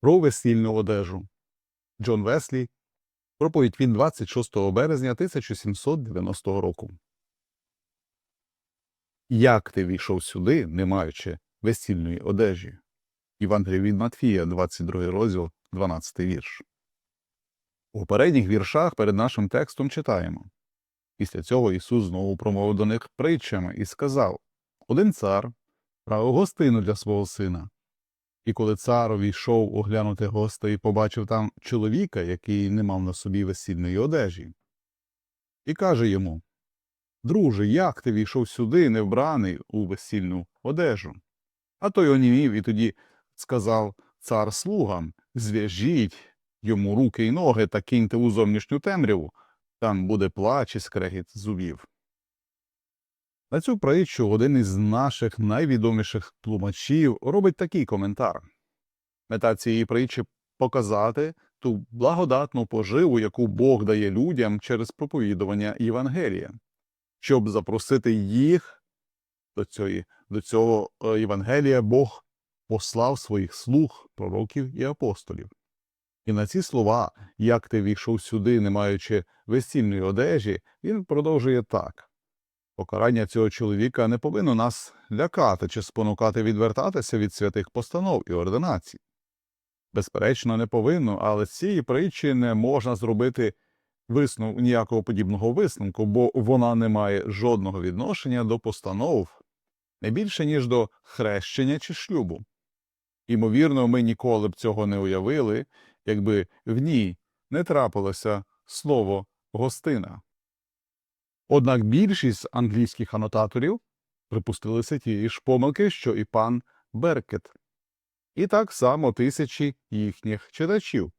про весільну одежу. Джон Веслі. Проповідь від 26 березня 1790 року. Як ти війшов сюди, не маючи весільної одежі? Євангеліє від Матфія, 22 розділ, 12 вірш. У попередніх віршах перед нашим текстом читаємо. Після цього Ісус знову промовив до них притчами і сказав Один цар правив гостину для свого сина. І коли цар увійшов оглянути гостей, побачив там чоловіка, який не мав на собі весільної одежі, і каже йому Друже, як ти війшов сюди, не вбраний у весільну одежу? А той онімів і тоді сказав цар слугам Зв'яжіть йому руки й ноги та киньте у зовнішню темряву, там буде плач і скрегіт зубів. На цю притчу один із наших найвідоміших тлумачів робить такий коментар. Мета цієї притчі показати ту благодатну поживу, яку Бог дає людям через проповідування Євангелія, щоб запросити їх до, цієї, до цього е, Євангелія, Бог послав своїх слуг, пророків і апостолів. І на ці слова, як ти війшов сюди, не маючи весільної одежі, він продовжує так. Покарання цього чоловіка не повинно нас лякати чи спонукати відвертатися від святих постанов і ординацій. Безперечно, не повинно, але з цієї притчі не можна зробити висновку ніякого подібного висновку, бо вона не має жодного відношення до постанов, не більше, ніж до хрещення чи шлюбу. Імовірно, ми ніколи б цього не уявили, якби в ній не трапилося слово гостина. Однак більшість англійських анотаторів припустилися тієї ж помилки, що і пан Беркет, і так само тисячі їхніх читачів.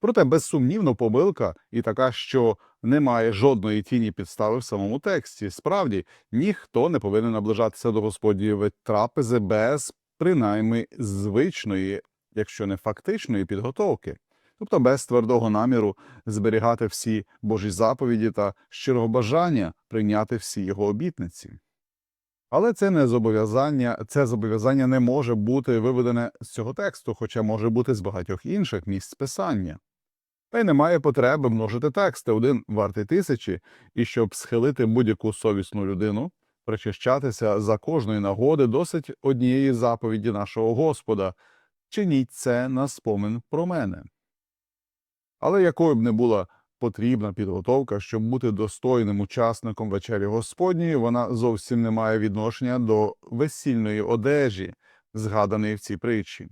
Проте безсумнівно помилка і така, що немає жодної тіні підстави в самому тексті. Справді, ніхто не повинен наближатися до Господньої трапези без принаймні звичної, якщо не фактичної підготовки тобто без твердого наміру зберігати всі Божі заповіді та щирого бажання прийняти всі його обітниці. Але це не зобов'язання, це зобов'язання не може бути виведене з цього тексту, хоча може бути з багатьох інших місць писання. Та й немає потреби множити тексти один вартий тисячі, і щоб схилити будь-яку совісну людину, причащатися за кожної нагоди досить однієї заповіді нашого Господа чиніть це на спомин про мене. Але якою б не була потрібна підготовка, щоб бути достойним учасником вечері Господньої, вона зовсім не має відношення до весільної одежі, згаданої в цій притчі.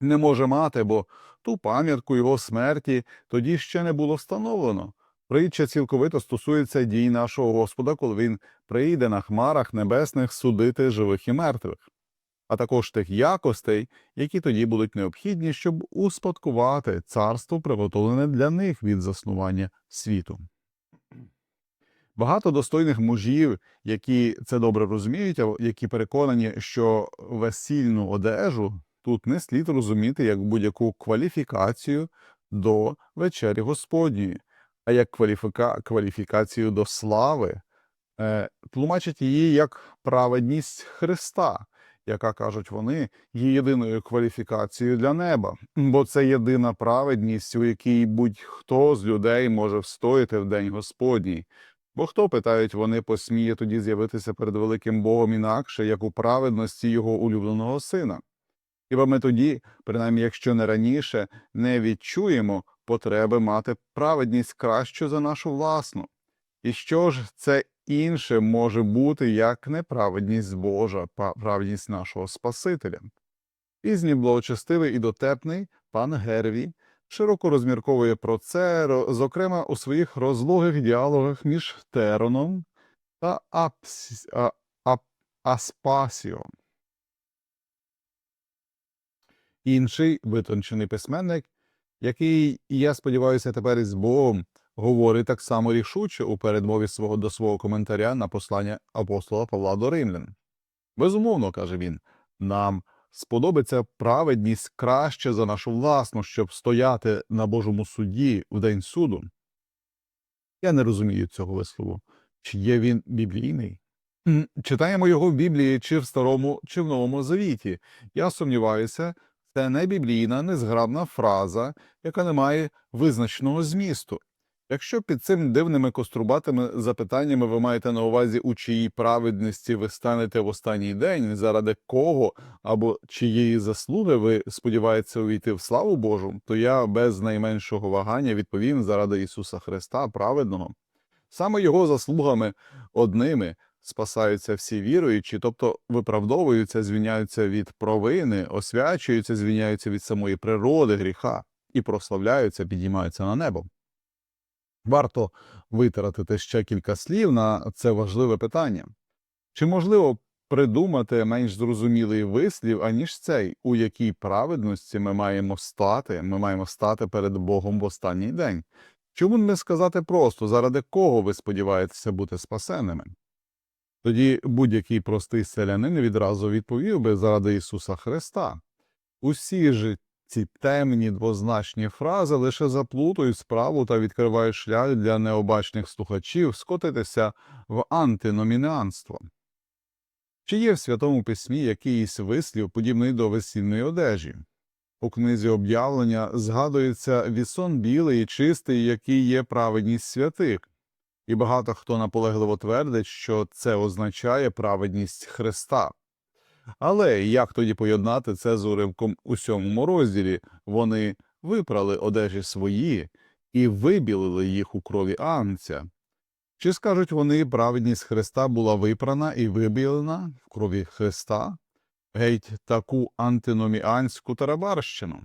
Не може мати, бо ту пам'ятку його смерті тоді ще не було встановлено. Притча цілковито стосується дій нашого Господа, коли він прийде на хмарах небесних судити живих і мертвих а також тих якостей, які тоді будуть необхідні, щоб успадкувати царство, приготовлене для них від заснування світу. Багато достойних мужів, які це добре розуміють, які переконані, що весільну одежу тут не слід розуміти як будь-яку кваліфікацію до вечері Господньої, а як кваліфіка... кваліфікацію до слави, е, тлумачать її як праведність Христа, яка кажуть вони, є єдиною кваліфікацією для неба, бо це єдина праведність, у якій будь-хто з людей може встояти в день Господній. Бо хто, питають вони, посміє тоді з'явитися перед великим Богом інакше, як у праведності його улюбленого сина? Хіба ми тоді, принаймні якщо не раніше, не відчуємо потреби мати праведність кращу за нашу власну? І що ж це інше може бути як неправедність Божа, праведність нашого Спасителя. Пізній благочестивий і дотепний пан Герві широко розмірковує про це, зокрема у своїх розлогих діалогах між Тероном та Апс... а... Ап... Аспасіо. Інший витончений письменник, який, я сподіваюся, тепер із Богом говорить так само рішуче у передмові свого до свого коментаря на послання апостола Павла до Римлян. Безумовно, каже він, нам сподобається праведність краще за нашу власну, щоб стояти на Божому суді в день суду. Я не розумію цього вислову. Чи є він біблійний? Читаємо його в Біблії чи в Старому, чи в Новому Завіті. Я сумніваюся, Це не біблійна, незграбна фраза, яка не має визначного змісту. Якщо під цим дивними кострубатими запитаннями ви маєте на увазі, у чиїй праведності ви станете в останній день, заради кого або чиєї заслуги ви сподіваєтеся увійти в славу Божу, то я без найменшого вагання відповім заради Ісуса Христа, праведного. Саме Його заслугами одними спасаються всі віруючі, тобто виправдовуються, звільняються від провини, освячуються, звільняються від самої природи, гріха і прославляються, підіймаються на небо. Варто витратити ще кілька слів на це важливе питання. Чи можливо придумати менш зрозумілий вислів, аніж цей, у якій праведності ми маємо стати, ми маємо стати перед Богом в останній день? Чому не сказати просто, заради кого ви сподіваєтеся бути спасеними? Тоді будь-який простий селянин відразу відповів би заради Ісуса Христа. Усі ж ці темні двозначні фрази лише заплутують справу та відкривають шлях для необачних слухачів скотитися в антиномінанство. Чи є в Святому Письмі якийсь вислів, подібний до весільної одежі? У книзі об'явлення згадується вісон білий і чистий, який є праведність святих, і багато хто наполегливо твердить, що це означає праведність Христа. Але як тоді поєднати це з уривком у сьомому розділі? Вони випрали одежі свої і вибілили їх у крові Агнця. Чи скажуть вони, праведність Христа була випрана і вибілена в крові Христа? Геть таку антиноміанську тарабарщину?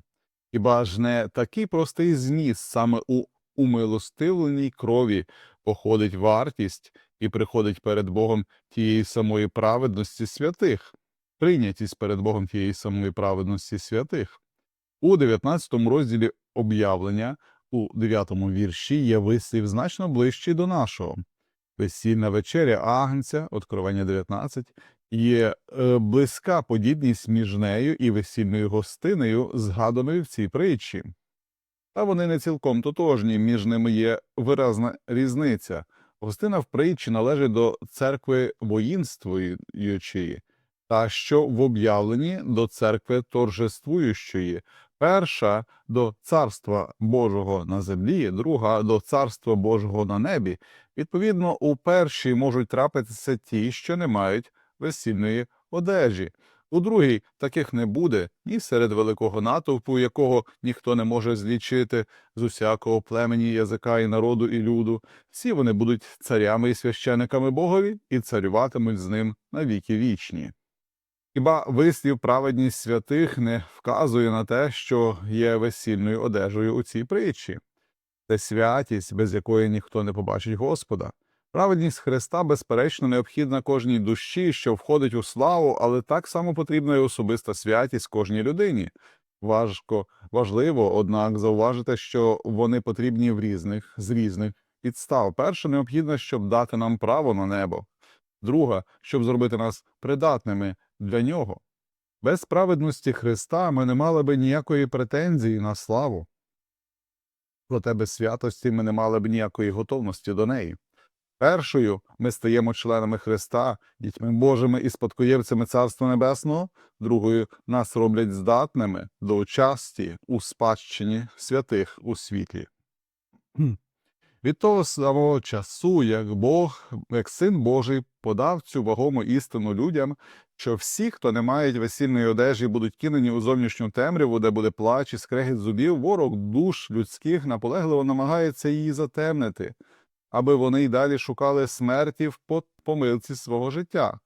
Хіба ж не такий простий зміст саме у умилостивленій крові походить вартість і приходить перед Богом тієї самої праведності святих? Прийнятість перед Богом тієї самої праведності святих. У 19 розділі об'явлення, у 9 вірші, є вислів значно ближчий до нашого. Весільна вечеря Агнця, Откровення 19, є е, близька подібність між нею і весільною гостинею, згаданою в цій притчі. Та вони не цілком тотожні, між ними є виразна різниця. Гостина в притчі належить до церкви воїнствуючої, та що в об'явленні до церкви торжествуючої, перша до царства Божого на землі, друга до царства Божого на небі. Відповідно, у першій можуть трапитися ті, що не мають весільної одежі. У другій таких не буде ні серед великого натовпу, якого ніхто не може злічити з усякого племені, язика і народу і люду. Всі вони будуть царями і священиками Богові і царюватимуть з ним на віки вічні. Хіба вислів праведність святих не вказує на те, що є весільною одежею у цій притчі? Це святість, без якої ніхто не побачить Господа. Праведність Христа, безперечно, необхідна кожній душі, що входить у славу, але так само потрібна і особиста святість кожній людині. Важко, важливо, однак, зауважити, що вони потрібні в різних з різних підстав. Перше, необхідно, щоб дати нам право на небо. Друга, щоб зробити нас придатними для нього. Без праведності Христа ми не мали би ніякої претензії на славу. Проте без святості ми не мали б ніякої готовності до неї. Першою ми стаємо членами Христа, дітьми Божими і спадкоємцями Царства Небесного, другою нас роблять здатними до участі у спадщині святих у світлі. Від того самого часу, як Бог, як Син Божий, подав цю вагому істину людям, що всі, хто не мають весільної одежі, будуть кинені у зовнішню темряву, де буде плач і скрегіт зубів, ворог душ людських наполегливо намагається її затемнити, аби вони й далі шукали смерті в помилці свого життя.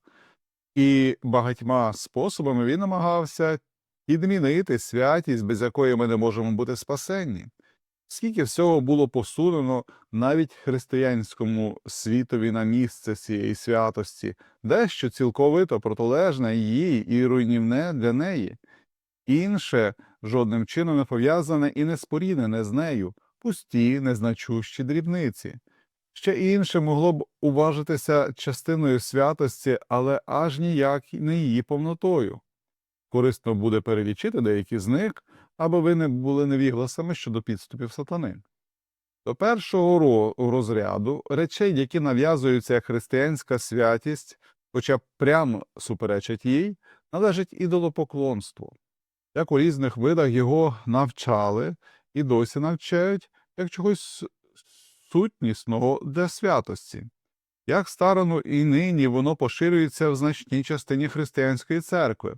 І багатьма способами він намагався підмінити святість, без якої ми не можемо бути спасенні. Скільки всього було посунено навіть християнському світові на місце цієї святості, дещо цілковито протилежне їй і руйнівне для неї, інше жодним чином не пов'язане і не споріднене з нею, пусті, незначущі дрібниці. Ще інше могло б уважитися частиною святості, але аж ніяк не її повнотою. Корисно буде перелічити деякі з них, аби ви не були невігласами щодо підступів сатани. До першого розряду речей, які нав'язуються як християнська святість, хоча прямо суперечать їй, належить ідолопоклонство. як у різних видах його навчали і досі навчають як чогось сутнісного для святості. Як старано і нині воно поширюється в значній частині християнської церкви.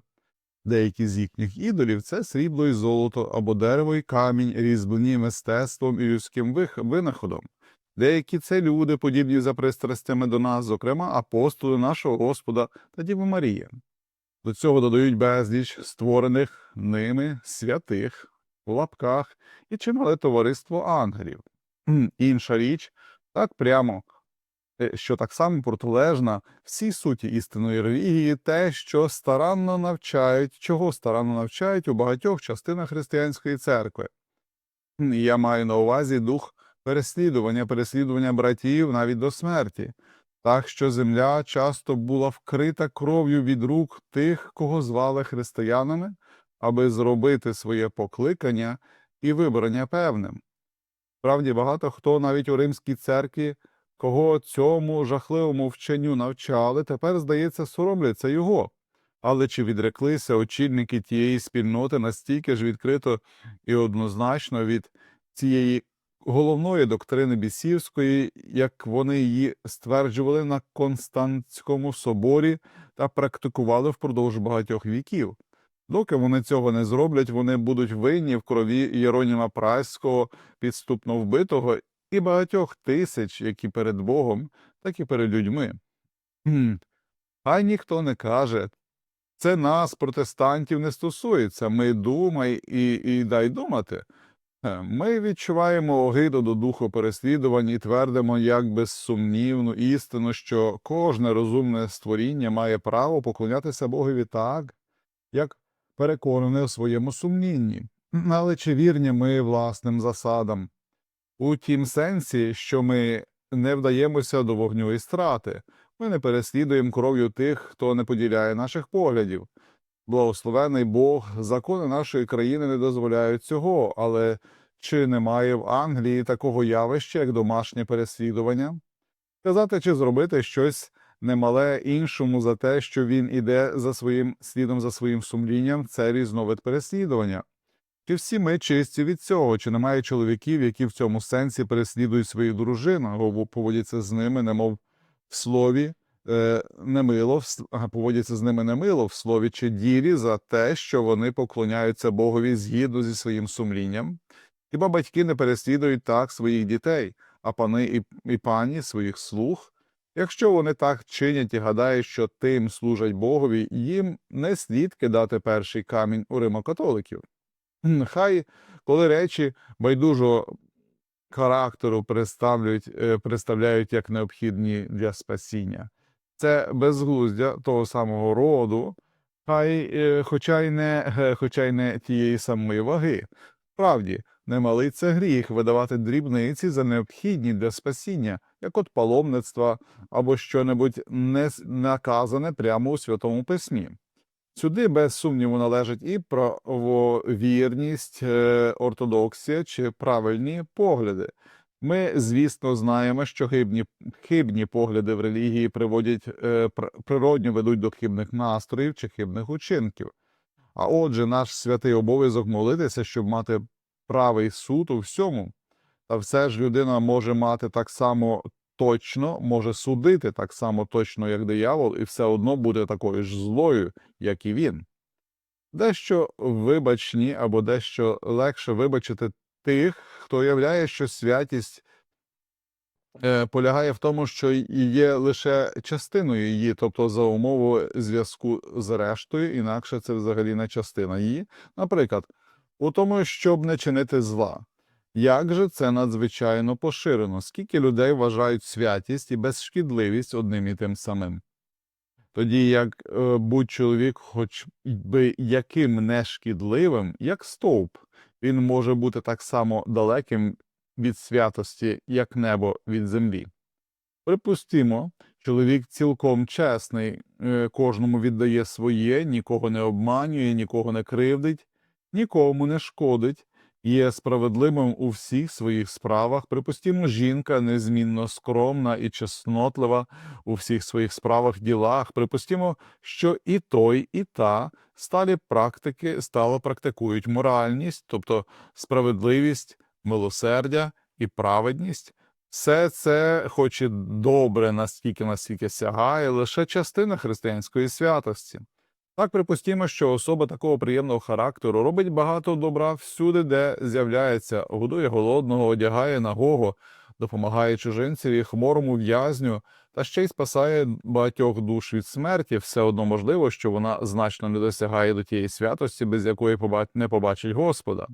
Деякі з їхніх ідолів це срібло і золото або дерево і камінь, різьблені мистецтвом і людським винаходом. Деякі це люди, подібні за пристрастями до нас, зокрема апостоли нашого Господа та Діва Марія. До цього додають безліч створених ними святих в лапках і чимале товариство ангелів. Інша річ, так прямо, що так само протилежна всій суті істинної релігії, те, що старанно навчають, чого старанно навчають у багатьох частинах християнської церкви. Я маю на увазі дух переслідування, переслідування братів навіть до смерті, так що земля часто була вкрита кров'ю від рук тих, кого звали християнами, аби зробити своє покликання і вибрання певним. Справді багато хто навіть у римській церкві, кого цьому жахливому вченню навчали, тепер, здається, соромляться його. Але чи відреклися очільники тієї спільноти настільки ж відкрито і однозначно від цієї головної доктрини бісівської, як вони її стверджували на Константському соборі та практикували впродовж багатьох віків? Доки вони цього не зроблять, вони будуть винні в крові Єроніма Праського, підступно вбитого, і багатьох тисяч, які перед Богом, так і перед людьми. Хм. Хай ніхто не каже. Це нас, протестантів, не стосується. Ми думай і, і дай думати. Е, Ми відчуваємо огиду до духу переслідувань і твердимо як безсумнівну істину, що кожне розумне створіння має право поклонятися Богові так, як переконане у своєму сумлінні. Але чи вірні ми власним засадам? У тім сенсі, що ми не вдаємося до вогню і страти, ми не переслідуємо кров'ю тих, хто не поділяє наших поглядів. Благословений Бог, закони нашої країни не дозволяють цього, але чи немає в Англії такого явища, як домашнє переслідування? Казати чи зробити щось немале іншому за те, що він іде за своїм слідом за своїм сумлінням, це різновид переслідування. Чи всі ми чисті від цього, чи немає чоловіків, які в цьому сенсі переслідують своїх дружин, або поводяться з ними, немов в слові, е, немило, поводяться з ними немило в слові чи ділі за те, що вони поклоняються Богові згідно зі своїм сумлінням? Хіба батьки не переслідують так своїх дітей, а пани і, і пані своїх слуг? Якщо вони так чинять і гадають, що тим служать Богові, їм не слід кидати перший камінь у римокатоликів. Хай, коли речі байдужого характеру представляють, е, представляють як необхідні для спасіння. Це безглуздя того самого роду, хай, е, хоча й не, е, хоча й не тієї самої ваги. Справді, немалий це гріх видавати дрібниці за необхідні для спасіння, як от паломництва або що-небудь не наказане прямо у Святому Письмі. Сюди, без сумніву, належить і правовірність, е, ортодоксія чи правильні погляди. Ми, звісно, знаємо, що хибні, хибні погляди в релігії приводять е, природньо ведуть до хибних настроїв чи хибних учинків. А отже, наш святий обов'язок молитися, щоб мати правий суд у всьому. Та все ж людина може мати так само точно, може судити так само точно, як диявол, і все одно буде такою ж злою, як і він. Дещо вибачні або дещо легше вибачити тих, хто являє, що святість е, полягає в тому, що є лише частиною її, тобто за умовою зв'язку з рештою, інакше це взагалі не частина її. Наприклад, у тому, щоб не чинити зла. Як же це надзвичайно поширено? Скільки людей вважають святість і безшкідливість одним і тим самим? Тоді як е, будь чоловік, хоч би яким нешкідливим, як стовп, він може бути так само далеким від святості, як небо від землі. Припустімо, чоловік цілком чесний, е, кожному віддає своє, нікого не обманює, нікого не кривдить, нікому не шкодить, є справедливим у всіх своїх справах. Припустімо, жінка незмінно скромна і чеснотлива у всіх своїх справах, ділах. Припустімо, що і той, і та сталі практики стало практикують моральність, тобто справедливість, милосердя і праведність. Все це, хоч і добре, настільки наскільки сягає, лише частина християнської святості. Так припустімо, що особа такого приємного характеру робить багато добра всюди, де з'являється, годує голодного, одягає нагого, допомагає чужинцеві, хворому в'язню, та ще й спасає багатьох душ від смерті. Все одно можливо, що вона значно не досягає до тієї святості, без якої не побачить Господа.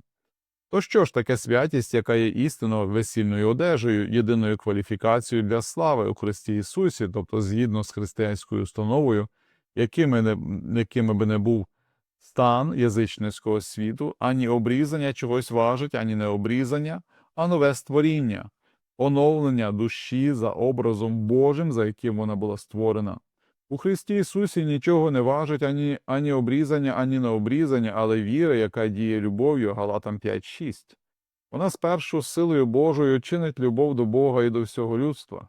То що ж таке святість, яка є істинно весільною одежею, єдиною кваліфікацією для слави у Христі Ісусі, тобто згідно з християнською установою, якими, не, якими би не був стан язичницького світу, ані обрізання чогось важить, ані не обрізання, а нове створіння, оновлення душі за образом Божим, за яким вона була створена. У Христі Ісусі нічого не важить ані, ані обрізання, ані не обрізання, але віра, яка діє любов'ю, Галатам 5.6. Вона спершу силою Божою чинить любов до Бога і до всього людства.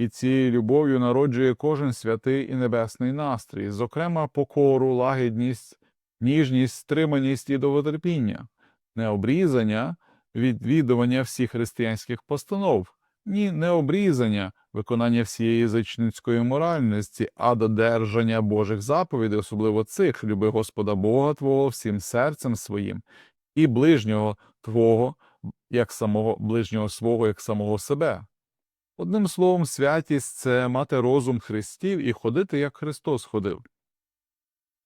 І цією любов'ю народжує кожен святий і небесний настрій, зокрема покору, лагідність, ніжність, стриманість і довготерпіння, не обрізання, відвідування всіх християнських постанов, ні не обрізання, виконання всієї язичницької моральності, а додержання Божих заповідей, особливо цих люби Господа Бога Твого всім серцем своїм, і ближнього Твого, як самого ближнього свого, як самого себе. Одним словом, святість це мати розум Христів і ходити, як Христос ходив.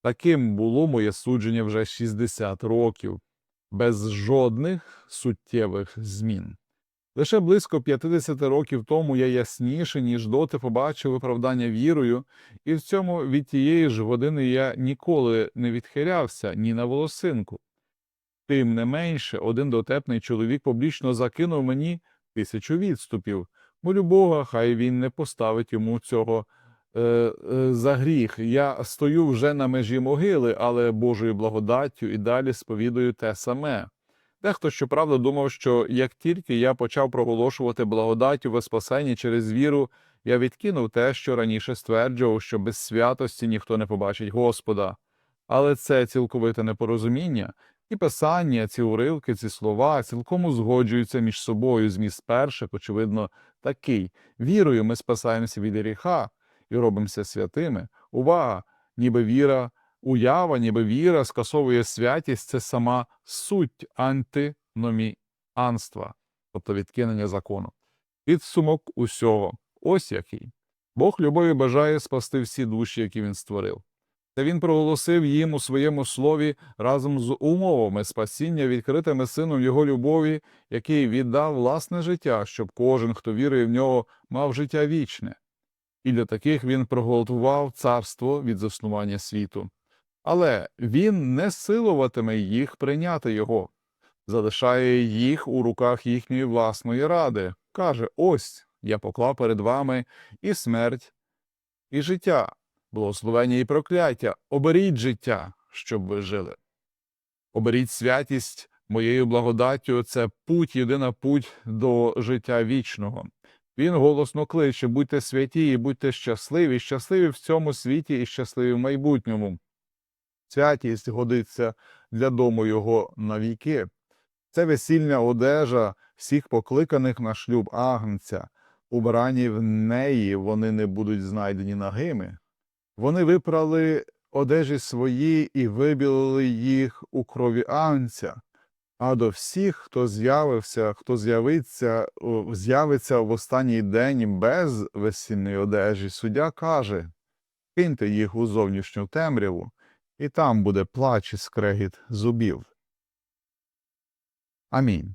Таким було моє судження вже 60 років, без жодних суттєвих змін. Лише близько 50 років тому я ясніше, ніж доти побачив виправдання вірою, і в цьому від тієї ж години я ніколи не відхилявся ні на волосинку. Тим не менше, один дотепний чоловік публічно закинув мені тисячу відступів. Молю Бога, хай він не поставить йому цього е, е, за гріх. Я стою вже на межі могили, але Божою благодаттю і далі сповідую те саме. Дехто, щоправда, думав, що як тільки я почав проголошувати благодаттю в спасенні через віру, я відкинув те, що раніше стверджував, що без святості ніхто не побачить Господа. Але це цілковите непорозуміння, і писання, ці уривки, ці слова цілком узгоджуються між собою. Зміст перших, очевидно, такий. Вірою ми спасаємося від гріха і робимося святими. Увага! Ніби віра, уява, ніби віра скасовує святість це сама суть антиноміанства, тобто відкинення закону. Підсумок усього. Ось який. Бог любові бажає спасти всі душі, які він створив. Та він проголосив їм у своєму слові разом з умовами спасіння, відкритими сином його любові, який віддав власне життя, щоб кожен, хто вірує в нього, мав життя вічне. І для таких він проголотував царство від заснування світу. Але він не силуватиме їх прийняти його, залишає їх у руках їхньої власної ради. Каже: Ось я поклав перед вами і смерть, і життя благословення і прокляття. Оберіть життя, щоб ви жили. Оберіть святість моєю благодаттю це путь, єдина путь до життя вічного. Він голосно кличе: будьте святі і будьте щасливі, щасливі в цьому світі і щасливі в майбутньому. Святість годиться для дому його навіки. Це весільна одежа всіх покликаних на шлюб агнця. Убрані в неї вони не будуть знайдені нагими. Вони випрали одежі свої і вибілили їх у крові агнця. А до всіх, хто з'явився, хто з'явиться, з'явиться в останній день без весільної одежі, суддя каже: киньте їх у зовнішню темряву, і там буде плач і скрегіт зубів. Амінь.